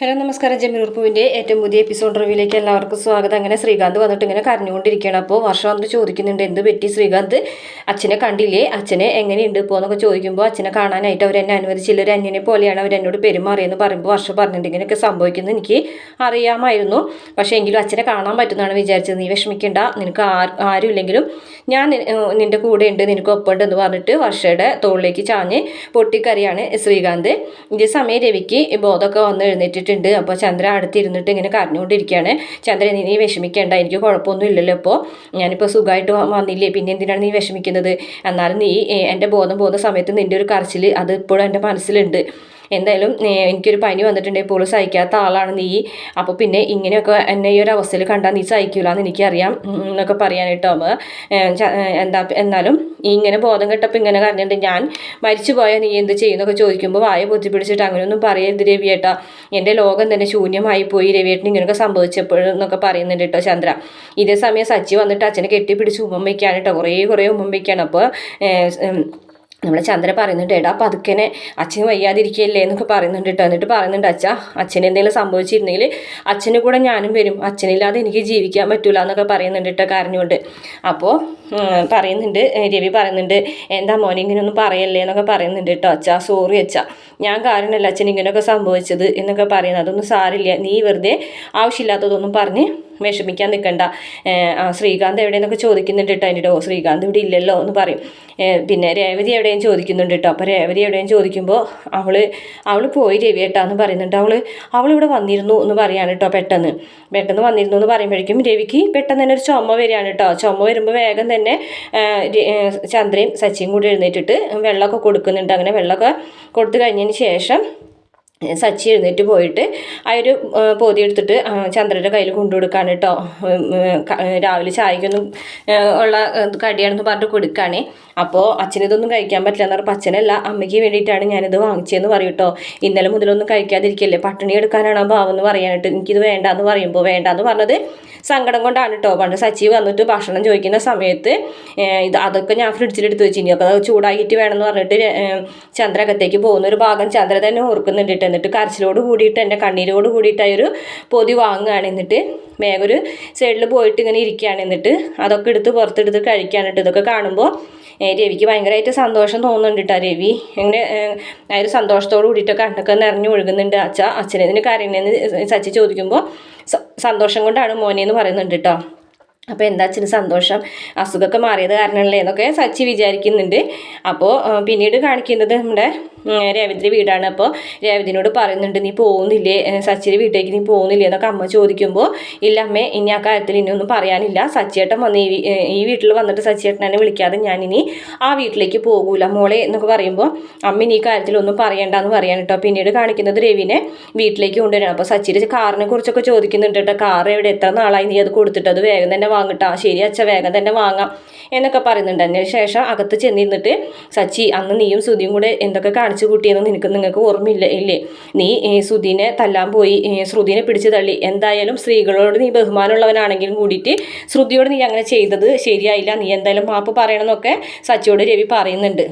Hello നമസ്കാരം. ജമീർ ഉറുപ്പുവിന്റെ ഏറ്റവും പുതിയ എപ്പിസോഡ് റിവ്യൂലേക്ക് എല്ലാവർക്കും സ്വാഗതം. അങ്ങനെ ശ്രീകാന്ത് വന്നിട്ട് ഇങ്ങനെ കരഞ്ഞുകൊണ്ടിരിക്കുകയാണ്. അപ്പോൾ വർഷം വന്നിട്ട് ചോദിക്കുന്നുണ്ട് എന്ത് പറ്റി ശ്രീകാന്ത്? അച്ഛനെ കണ്ടില്ലേ? അച്ഛനെ എങ്ങനെയുണ്ട്? ഇപ്പോൾ എന്നൊക്കെ ചോദിക്കുമ്പോൾ അച്ഛനെ കാണാനായിട്ട് അവർ എന്നെ അനുവദിച്ചില്ല. ഒരു അന്യനെ പോലെയാണ് അവർ എന്നോട് പെരുമാറിയെന്ന് പറയുമ്പോൾ വർഷം പറഞ്ഞിട്ടുണ്ട് ഇങ്ങനെയൊക്കെ സംഭവിക്കുന്നത് എനിക്ക് അറിയാമായിരുന്നു. പക്ഷേ എങ്കിലും അച്ഛനെ കാണാൻ പറ്റുന്നതാണ് വിചാരിച്ചത്. നീ വിഷമിക്കേണ്ട. നിനക്ക് ആരും ഇല്ലെങ്കിലും ഞാൻ നിന്റെ കൂടെ ഉണ്ട് നിനക്ക് ഒപ്പമുണ്ട് എന്ന് പറഞ്ഞിട്ട് വർഷയുടെ തോളിലേക്ക് ചാഞ്ഞ് പൊട്ടിക്കറിയാണ് ശ്രീകാന്ത്. ഇതേ സമയം രവിക്ക് ബോധമൊക്കെ വന്ന് എഴുന്നേറ്റ് വിളിച്ചിട്ടുണ്ട് അപ്പോൾ ചന്ദ്ര അടുത്തിരുന്നിട്ട് ഇങ്ങനെ കരഞ്ഞുകൊണ്ടിരിക്കുകയാണ്. ചന്ദ്ര നീ വിഷമിക്കേണ്ട. എനിക്ക് കുഴപ്പമൊന്നും ഇല്ലല്ലോ ഇപ്പോൾ ഞാനിപ്പോൾ സുഖമായിട്ട് വന്നില്ലേ? പിന്നെ എന്തിനാണ് നീ വിഷമിക്കുന്നത്? എന്നാലും നീ എന്റെ ബോധം പോകുന്ന സമയത്ത് നിന്റെ ഒരു കരച്ചിൽ അത് ഇപ്പോഴും എന്റെ മനസ്സിലുണ്ട്. എന്തായാലും എനിക്കൊരു പനി വന്നിട്ടുണ്ടെങ്കിൽ പോലും സഹിക്കാത്ത ആളാണ് നീ. അപ്പോൾ പിന്നെ ഇങ്ങനെയൊക്കെ എന്നെ ഈ ഒരു അവസ്ഥയിൽ കണ്ടാൽ നീ സഹിക്കില്ല എന്ന് എനിക്കറിയാം എന്നൊക്കെ പറയാനായിട്ടോ എന്താ എന്നാലും ഇങ്ങനെ ബോധം കെട്ടപ്പോൾ ഇങ്ങനെ കരഞ്ഞിട്ട് ഞാൻ മരിച്ചു പോയാൽ നീ എന്ത് ചെയ്യുന്നൊക്കെ ചോദിക്കുമ്പോൾ വായ ബുദ്ധി പിടിച്ചിട്ട് അങ്ങനെയൊന്നും പറയരുത് രവിയേട്ടാ എന്റെ ലോകം തന്നെ ശൂന്യമായി പോയി രവിയേട്ടന് ഇങ്ങനെയൊക്കെ സംഭവിച്ചപ്പോഴെന്നൊക്കെ പറയുന്നുണ്ട് കേട്ടോ ചന്ദ്ര. ഇതേ സമയം സച്ചി വന്നിട്ട് അച്ഛനെ കെട്ടിപ്പിടിച്ച് ഉമ്മമ്മയ്ക്കാണ് കേട്ടോ. കുറേ കുറേ ഉമ്മമ്മയ്ക്കാണ്. അപ്പോൾ നമ്മൾ ചന്ദ്ര പറയുന്നുണ്ട് എടാ പതുക്കനെ അച്ഛന് വയ്യാതിരിക്കുകയല്ലേ എന്നൊക്കെ പറയുന്നുണ്ട് കേട്ടോ എന്നിട്ട് പറയുന്നുണ്ട് അച്ഛ അച്ഛന് എന്തെങ്കിലും സംഭവിച്ചിരുന്നെങ്കിൽ അച്ഛന് കൂടെ ഞാനും വരും. അച്ഛനില്ലാതെ എനിക്ക് ജീവിക്കാൻ പറ്റൂല എന്നൊക്കെ പറയുന്നുണ്ട് കേട്ടോ കരഞ്ഞുകൊണ്ട്. അപ്പോൾ പറയുന്നുണ്ട്. രവി പറയുന്നുണ്ട് എന്താ മോനെ ഇങ്ങനെയൊന്നും പറയല്ലേ? എന്നൊക്കെ പറയുന്നുണ്ട് കേട്ടോ. അച്ഛാ സോറി അച്ഛ. ഞാൻ കാരണമല്ല അച്ഛൻ ഇങ്ങനെയൊക്കെ സംഭവിച്ചത്? എന്നൊക്കെ പറയുന്നത് അതൊന്നും സാരില്ല. നീ വെറുതെ ആവശ്യമില്ലാത്തതൊന്നും പറഞ്ഞ് വിഷമിക്കാൻ നിൽക്കണ്ട ശ്രീകാന്ത് എവിടെയെന്നൊക്കെ ചോദിക്കുന്നുണ്ട് കേട്ടോ. എന്റെ ഓ ശ്രീകാന്ത് ഇവിടെ ഇല്ലല്ലോ എന്ന് പറയും. പിന്നെ രേവതി എവിടെയും ചോദിക്കുന്നുണ്ട് കേട്ടോ. അപ്പോൾ രേവതി എവിടെയും ചോദിക്കുമ്പോൾ അവൾ അവൾ പോയി രവി ഏട്ടാന്ന് പറയുന്നുണ്ട്. അവൾ അവളിവിടെ വന്നിരുന്നു എന്ന് പറയാണ് കേട്ടോ പെട്ടെന്ന്. പെട്ടെന്ന് വന്നിരുന്നു എന്ന് പറയുമ്പോഴേക്കും രവിക്ക് പെട്ടെന്ന് തന്നെ ഒരു ചുമ വരികയാണ് കേട്ടോ. ചുമ വരുമ്പോൾ വേഗം തന്നെ ചന്ദ്രയും സച്ചിയും കൂടി എഴുന്നേറ്റിട്ട് വെള്ളമൊക്കെ കൊടുക്കുന്നുണ്ട്. അങ്ങനെ വെള്ളമൊക്കെ കൊടുത്തു കഴിഞ്ഞതിന് ശേഷം സച്ചി എഴുന്നേറ്റ് പോയിട്ട് ആ ഒരു പൊതി എടുത്തിട്ട് ചന്ദ്രന്റെ കയ്യിൽ കൊണ്ടുകൊടുക്കാണ് കേട്ടോ രാവിലെ ചായക്കൊന്നും ഉള്ള കടിയാണെന്ന് പറഞ്ഞിട്ട് കൊടുക്കുകയാണേ അപ്പോൾ അച്ഛനിതൊന്നും കഴിക്കാൻ പറ്റില്ല എന്ന് പറഞ്ഞപ്പോൾ അച്ഛനല്ല അമ്മയ്ക്ക് വേണ്ടിയിട്ടാണ് ഞാനിത് വാങ്ങിച്ചതെന്ന് പറയും കേട്ടോ ഇന്നലെ മുതലൊന്നും കഴിക്കാതിരിക്കല്ലേ. പട്ടിണി എടുക്കാനാണ് ഭാവം എന്ന് പറയാനായിട്ട് എനിക്കിത് വേണ്ടാന്ന് പറയുമ്പോൾ വേണ്ടാന്ന് പറഞ്ഞത് സങ്കടം കൊണ്ടാണ് കേട്ടോ പണ്ട് സച്ചി വന്നിട്ട് ഭക്ഷണം ചോദിക്കുന്ന സമയത്ത് ഇത് അതൊക്കെ ഞാൻ ഫ്രിഡ്ജിലെടുത്ത് വെച്ചിനി. അപ്പോൾ അത് ചൂടായിട്ട് വേണമെന്ന് പറഞ്ഞിട്ട് ചന്ദ്രകത്തേക്ക് പോകുന്ന ഒരു ഭാഗം ചന്ദ്ര തന്നെ ഓർക്കുന്നുണ്ട് എന്നിട്ട് കരച്ചിലോട് കൂടിയിട്ട് എന്റെ കണ്ണീരോട് കൂടിയിട്ട് ഒരു പൊതി വാങ്ങുകയാണ്. എന്നിട്ട് വേഗം ഒരു സൈഡിൽ പോയിട്ട് ഇങ്ങനെ ഇരിക്കുകയാണ്. എന്നിട്ട് അതൊക്കെ എടുത്ത് പുറത്തെടുത്ത് കഴിക്കാനിട്ട് ഇതൊക്കെ കാണുമ്പോൾ രവിക്ക് ഭയങ്കരമായിട്ട് സന്തോഷം തോന്നുന്നുണ്ട് കേട്ടോ രവി ഇങ്ങനെ ആ ഒരു സന്തോഷത്തോട് കൂടിയിട്ട് കണ്ണൊക്കെ നിറഞ്ഞു ഒഴുകുന്നുണ്ട്. അച്ഛ അച്ഛനെ ഇതിന് കരയണേന്ന് സച്ചി ചോദിക്കുമ്പോൾ സന്തോഷം കൊണ്ടാണ് മോനെ എന്ന് പറയുന്നുണ്ട് കേട്ടോ അപ്പോൾ എന്താ അച്ഛന് സന്തോഷം? അസുഖമൊക്കെ മാറിയത് കാരണമല്ലേ എന്നൊക്കെ സച്ചി വിചാരിക്കുന്നുണ്ട്. അപ്പോൾ പിന്നീട് കാണിക്കുന്നത് നമ്മുടെ രേവതിന്റെ വീടാണ്. അപ്പോൾ രേവതിനോട് പറയുന്നുണ്ട് നീ പോകുന്നില്ലേ? സച്ചിയുടെ വീട്ടിലേക്ക് നീ പോകുന്നില്ലേ? എന്നൊക്കെ അമ്മ ചോദിക്കുമ്പോൾ ഇല്ല അമ്മേ ഇനി ആ കാര്യത്തിൽ ഇനിയൊന്നും പറയാനില്ല. സച്ചിയേട്ടൻ വന്ന് ഈ വീട്ടിൽ വന്നിട്ട് സച്ചിയേട്ടനെ വിളിക്കാതെ ഞാനിനി ഇനി ആ വീട്ടിലേക്ക് പോകൂല. മോളെ എന്നൊക്കെ പറയുമ്പോൾ അമ്മ ഇനി ഈ കാര്യത്തിലൊന്നും പറയണ്ടെന്ന് പറയാൻ കേട്ടോ പിന്നീട് കാണിക്കുന്നത് രവിനെ വീട്ടിലേക്ക് കൊണ്ടുവരണം. അപ്പോൾ സച്ചിയുടെ കാറിനെ കുറിച്ചൊക്കെ ചോദിക്കുന്നുണ്ട് കേട്ടോ കാർ എവിടെ? എത്ര നാളായി നീ അത് കൊടുത്തിട്ട്? അത് വേഗം തന്നെ വാങ്ങിട്ടാ ശരി അച്ഛ വേഗം തന്നെ വാങ്ങാം. എന്നൊക്കെ പറയുന്നുണ്ട്. അതിന് ശേഷം അകത്ത് ചെന്നിരുന്നിട്ട് സച്ചി അന്ന് നീയും സുധിയും കൂടെ എന്തൊക്കെ കാണിച്ചു കൂട്ടിയെന്ന് നിനക്ക് നിങ്ങൾക്ക് ഓർമ്മയില്ല ഇല്ലേ? നീ സുധീനെ തല്ലാൻ പോയി ശ്രുതിനെ പിടിച്ചു തള്ളി. എന്തായാലും സ്ത്രീകളോട് നീ ബഹുമാനമുള്ളവനാണെങ്കിലും കൂടിയിട്ട് ശ്രുതിയോട് നീ അങ്ങനെ ചെയ്തത് ശരിയായില്ല. നീ എന്തായാലും മാപ്പ് പറയണമെന്നൊക്കെ സച്ചിയോട് രവി പറയുന്നുണ്ട്.